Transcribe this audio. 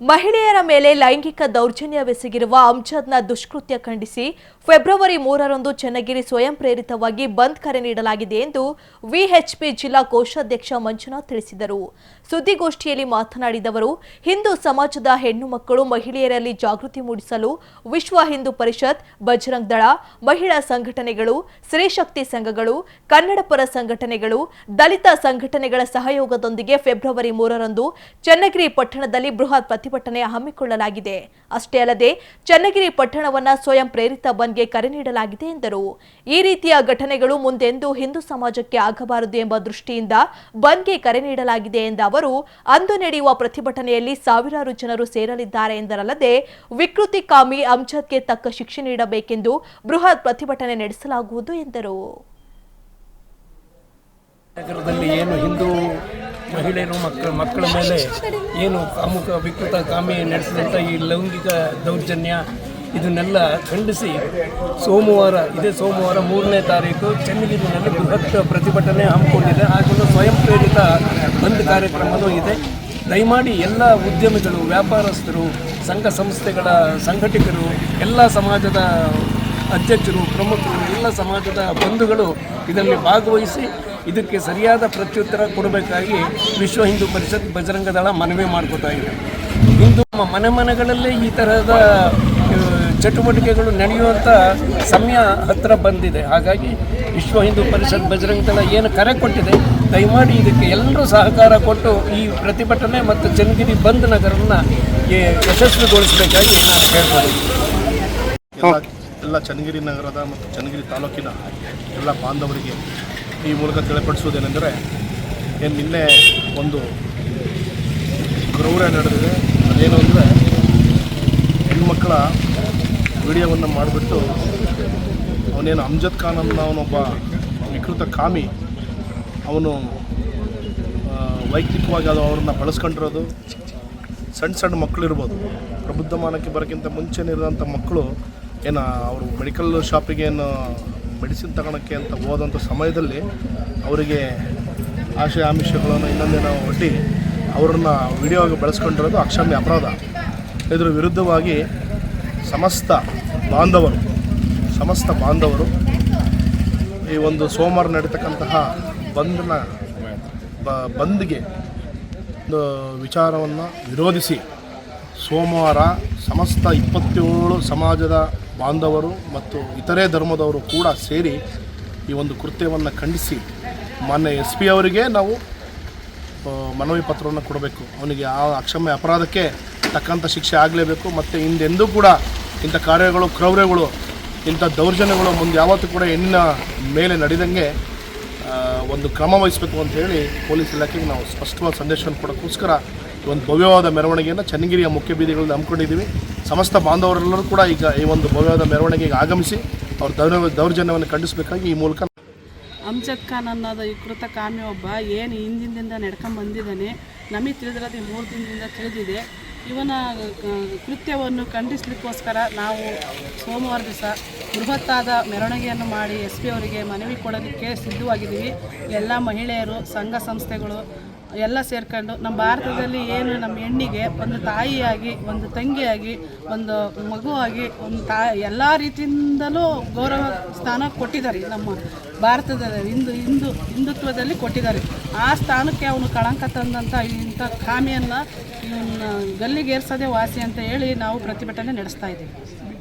ಮಹಿಳೆಯರ ಮೇಲೆ ಲೈಂಗಿಕ ದೌರ್ಜನ್ಯವೆಸಗಿರುವ ಅಂಜದ್ನ ದುಷ್ಕೃತ್ಯ ಖಂಡಿಸಿ ಫೆಬ್ರವರಿ ಮೂರರಂದು ಚನ್ನಗಿರಿ ಸ್ವಯಂ ಪ್ರೇರಿತವಾಗಿ ಬಂದ್ ಕರೆ ನೀಡಲಾಗಿದೆ ಎಂದು ವಿಎಚ್ಪಿ ಜಿಲ್ಲಾ ಕೋಶಾಧ್ಯಕ್ಷ ಮಂಜುನಾಥ್ ತಿಳಿಸಿದರು. ಸುದ್ದಿಗೋಷ್ಠಿಯಲ್ಲಿ ಮಾತನಾಡಿದವರು ಹಿಂದೂ ಸಮಾಜದ ಹೆಣ್ಣು ಮಕ್ಕಳು ಮಹಿಳೆಯರಲ್ಲಿ ಜಾಗೃತಿ ಮೂಡಿಸಲು ವಿಶ್ವ ಹಿಂದೂ ಪರಿಷತ್, ಬಜರಂಗ್ ದಳ, ಮಹಿಳಾ ಸಂಘಟನೆಗಳು ಸ್ತ್ರೀಶಕ್ತಿ ಸಂಘಗಳು ಕನ್ನಡಪರ ಸಂಘಟನೆಗಳು, ದಲಿತ ಸಂಘಟನೆಗಳ ಸಹಯೋಗದೊಂದಿಗೆ ಫೆಬ್ರವರಿ ಮೂರರಂದು ಚನ್ನಗಿರಿ ಪಟ್ಟಣದಲ್ಲಿ ಬೃಹತ್ ಪ್ರತಿಭಟನೆ ಹಮ್ಮಿಕೊಳ್ಳಲಾಗಿದೆ. ಅಷ್ಟೇ ಅಲ್ಲದೆ, ಚನ್ನಗಿರಿ ಪಟ್ಟಣವನ್ನ ಸ್ವಯಂ ಪ್ರೇರಿತ ಬಂದ್ಗೆ ಕರೆ ನೀಡಲಾಗಿದೆ ಎಂದರು. ಈ ರೀತಿಯ ಘಟನೆಗಳು ಮುಂದೆಂದೂ ಹಿಂದೂ ಸಮಾಜಕ್ಕೆ ಆಗಬಾರದು ಎಂಬ ದೃಷ್ಟಿಯಿಂದ ಬಂದ್ಗೆ ಕರೆ ನೀಡಲಾಗಿದೆ ಎಂದ ಅವರು, ಅಂದು ನಡೆಯುವ ಪ್ರತಿಭಟನೆಯಲ್ಲಿ ಸಾವಿರಾರು ಜನರು ಸೇರಲಿದ್ದಾರೆ ಎಂದರಲ್ಲದೆ ವಿಕೃತಿ ಕಾಮಿ ಅಂಜದ್ಗೆ ತಕ್ಕ ಶಿಕ್ಷೆ ನೀಡಬೇಕೆಂದು ಬೃಹತ್ ಪ್ರತಿಭಟನೆ ನಡೆಸಲಾಗುವುದು ಎಂದರು. ನಗರದಲ್ಲಿ ಏನು ಹಿಂದೂ ಮಹಿಳೆಯರು, ಮಕ್ಕಳ ಮಕ್ಕಳ ಮೇಲೆ ಏನು ಕಾಮುಕ ವಿಕೃತ ಕಾಮಿ ನಡೆಸಿದಂಥ ಈ ಲೈಂಗಿಕ ದೌರ್ಜನ್ಯ ಇದನ್ನೆಲ್ಲ ಖಂಡಿಸಿ ಸೋಮವಾರ, ಇದೇ ಸೋಮವಾರ ಮೂರನೇ ತಾರೀಕು ಚೆನ್ನಗಿರಿನಲ್ಲಿ ಬೃಹತ್ ಪ್ರತಿಭಟನೆ ಹಮ್ಮಿಕೊಂಡಿದೆ. ಹಾಗೂ ಸ್ವಯಂ ಪ್ರೇರಿತ ಬಂದ್ ಕಾರ್ಯಕ್ರಮವೂ ಇದೆ. ದಯಮಾಡಿ ಎಲ್ಲ ಉದ್ಯಮಿಗಳು, ವ್ಯಾಪಾರಸ್ಥರು, ಸಂಘ ಸಂಸ್ಥೆಗಳ ಸಂಘಟಕರು ಎಲ್ಲ ಸಮಾಜದ ಅಧ್ಯಕ್ಷರು, ಪ್ರಮುಖರು, ಎಲ್ಲ ಸಮಾಜದ ಬಂಧುಗಳು ಇದರಲ್ಲಿ ಭಾಗವಹಿಸಿ ಇದಕ್ಕೆ ಸರಿಯಾದ ಪ್ರತ್ಯುತ್ತರ ಕೊಡಬೇಕಾಗಿ ವಿಶ್ವ ಹಿಂದೂ ಪರಿಷತ್ ಬಜರಂಗ ದಳ ಮನವಿ ಮಾಡ್ಕೋತಾ ಇದೆ. ಇಂದು ನಮ್ಮ ಮನೆ ಮನೆಗಳಲ್ಲೇ ಈ ತರಹದ ಚಟುವಟಿಕೆಗಳು ನಡೆಯುವಂಥ ಸಮಯ ಹತ್ತಿರ ಬಂದಿದೆ. ಹಾಗಾಗಿ ವಿಶ್ವ ಹಿಂದೂ ಪರಿಷತ್ ಬಜರಂಗ ದಳ ಏನು ಕರೆ ಕೊಟ್ಟಿದೆ, ದಯಮಾಡಿ ಇದಕ್ಕೆ ಎಲ್ಲರೂ ಸಹಕಾರ ಕೊಟ್ಟು ಈ ಪ್ರತಿಭಟನೆ ಮತ್ತು ಚನ್ನಗಿರಿ ಬಂದ್ ನಗರವನ್ನು ಯಶಸ್ವಿಗೊಳಿಸಬೇಕಾಗಿ ನಾನು ಹೇಳ್ಬೋದು ಎಲ್ಲ ಚನ್ನಗಿರಿ ನಗರದ ಮತ್ತು ಚನ್ನಗಿರಿ ತಾಲೂಕಿನ ಎಲ್ಲ ಬಾಂಧವರಿಗೆ ಈ ಮೂಲಕ ತಿಳಿಪಡಿಸುವುದೇನೆಂದರೆ, ಏನು ನಿನ್ನೆ ಒಂದು ಕ್ರೌರ್ಯ ನಡೆದಿದೆ. ಅದೇನು ಅಂದರೆ ಹೆಣ್ಮಕ್ಕಳ ವಿಡಿಯೋವನ್ನು ಮಾಡಿಬಿಟ್ಟು ಅವನೇನು ಅಮ್ಜದ್ ಖಾನ್ ಅನ್ನೋ ಅವನೊಬ್ಬ ವಿಕೃತ ಕಾಮಿ, ಅವನು ವೈಯಕ್ತಿಕವಾಗಿ ಅದು ಅವ್ರನ್ನ ಬಳಸ್ಕೊಂಡಿರೋದು ಸಣ್ಣ ಸಣ್ಣ ಮಕ್ಕಳಿರ್ಬೋದು ಪ್ರಬುದ್ಧಮಾನಕ್ಕೆ ಬರೋಕ್ಕಿಂತ ಮುಂಚೆನೇ ಇರೋಂಥ ಮಕ್ಕಳು, ಏನು, ಅವರು ಮೆಡಿಕಲ್ ಶಾಪಿಗೆ ಏನು ಮೆಡಿಸಿನ್ ತಗೊಳಕ್ಕೆ ಅಂತ ಹೋದಂಥ ಸಮಯದಲ್ಲಿ ಅವರಿಗೆ ಆಶಯ ಆಮಿಷಗಳನ್ನು ಇನ್ನೊಂದೇನೋ ಒಡ್ಡಿ ಅವರನ್ನು ವಿಡಿಯೋಗೆ ಬಳಸ್ಕೊಂಡಿರೋದು ಅಕ್ಷಮ್ಯ ಅಪರಾಧ. ಇದರ ವಿರುದ್ಧವಾಗಿ ಸಮಸ್ತ ಬಾಂಧವರು ಸಮಸ್ತ ಬಾಂಧವರು ಈ ಒಂದು ಸೋಮವಾರ ನಡೀತಕ್ಕಂತಹ ಬಂದ್ನ ಬಂದ್ಗೆ ಒಂದು ವಿಚಾರವನ್ನು ವಿರೋಧಿಸಿ ಸೋಮವಾರ ಸಮಸ್ತ ಇಪ್ಪತ್ತೇಳು ಸಮಾಜದ ಬಾಂಧವರು ಮತ್ತು ಇತರೆ ಧರ್ಮದವರು ಕೂಡ ಸೇರಿ ಈ ಒಂದು ಕೃತ್ಯವನ್ನು ಖಂಡಿಸಿ ಮಾನ್ಯ ಎಸ್ ಪಿ ಅವರಿಗೆ ನಾವು ಮನವಿ ಪತ್ರವನ್ನು ಕೊಡಬೇಕು. ಅವನಿಗೆ ಆ ಅಕ್ಷಮ್ಯ ಅಪರಾಧಕ್ಕೆ ತಕ್ಕಂಥ ಶಿಕ್ಷೆ ಆಗಲೇಬೇಕು. ಮತ್ತು ಹಿಂದೆಂದೂ ಕೂಡ ಇಂಥ ಕಾರ್ಯಗಳು, ಕ್ರೌರ್ಯಗಳು, ಇಂಥ ದೌರ್ಜನ್ಯಗಳು ಮುಂದೆ ಯಾವತ್ತೂ ಕೂಡ ಹೆಣ್ಣಿನ ಮೇಲೆ ನಡೆದಂಗೆ ಒಂದು ಕ್ರಮ ವಹಿಸಬೇಕು ಅಂತ ಹೇಳಿ ಪೊಲೀಸ್ ಇಲಾಖೆಗೆ ನಾವು ಸ್ಪಷ್ಟವಾದ ಸಂದೇಶವನ್ನು ಕೊಡೋಕ್ಕೋಸ್ಕರ ಒಂದು ಭವ್ಯವಾದ ಮೆರವಣಿಗೆಯನ್ನು ಚನ್ನಗಿರಿಯ ಮುಖ್ಯ ಬೀದಿಗಳಲ್ಲಿ ಹಮ್ಮಿಕೊಂಡಿದ್ದೀವಿ. ಸಮಸ್ತ ಬಾಂಧವರೆಲ್ಲರೂ ಕೂಡ ಈಗ ಈ ಒಂದು ಭವ್ಯವಾದ ಮೆರವಣಿಗೆಗೆ ಆಗಮಿಸಿ ಅವ್ರ ದೌರ್ಯ ದೌರ್ಜನ್ಯವನ್ನು ಖಂಡಿಸಬೇಕಾಗಿ ಈ ಮೂಲಕ ಅಮ್ಜದ್ ಖಾನ್ ಅನ್ನೋದು ಈ ಕಾಮಿ ಒಬ್ಬ ಏನು ಹಿಂದಿಂದಿಂದ ನಡ್ಕೊಂಡು ಬಂದಿದ್ದಾನೆ, ನಮಗೆ ತಿಳಿದಿರೋದು ಮೂರು ದಿನದಿಂದ ತಿಳಿದಿದೆ. ಇವನ ಕೃತ್ಯವನ್ನು ಖಂಡಿಸ್ಲಿಕ್ಕೋಸ್ಕರ ನಾವು ಸೋಮವಾರ ದಿವಸ ಬೃಹತ್ತಾದ ಮೆರವಣಿಗೆಯನ್ನು ಮಾಡಿ ಎಸ್ ಪಿ ಅವರಿಗೆ ಮನವಿ ಕೊಡೋದಕ್ಕೆ ಸಿದ್ಧವಾಗಿದ್ದೀವಿ. ಎಲ್ಲ ಮಹಿಳೆಯರು, ಸಂಘ ಸಂಸ್ಥೆಗಳು ಎಲ್ಲ ಸೇರ್ಕೊಂಡು ನಮ್ಮ ಭಾರತದಲ್ಲಿ ಏನು ನಮ್ಮ ಹೆಣ್ಣಿಗೆ ಒಂದು ತಾಯಿಯಾಗಿ, ಒಂದು ತಂಗಿಯಾಗಿ, ಒಂದು ಮಗುವಾಗಿ, ಒಂದು ತಾ, ಎಲ್ಲ ರೀತಿಯಿಂದಲೂ ಗೌರವ ಸ್ಥಾನ ಕೊಟ್ಟಿದ್ದಾರೆ ನಮ್ಮ ಭಾರತದಲ್ಲಿ ಹಿಂದೂ ಹಿಂದೂ ಹಿಂದುತ್ವದಲ್ಲಿ ಕೊಟ್ಟಿದ್ದಾರೆ. ಆ ಸ್ಥಾನಕ್ಕೆ ಅವನು ಕಳಂಕ ತಂದಂಥ ಇಂಥ ಖಾಮಿಯನ್ನು ಇವನ್ನ ಗಲ್ಲಿಗೇರ್ಸೋದೇ ವಾಸಿ ಅಂತ ಹೇಳಿ ನಾವು ಪ್ರತಿಭಟನೆ ನಡೆಸ್ತಾ ಇದ್ದೀವಿ.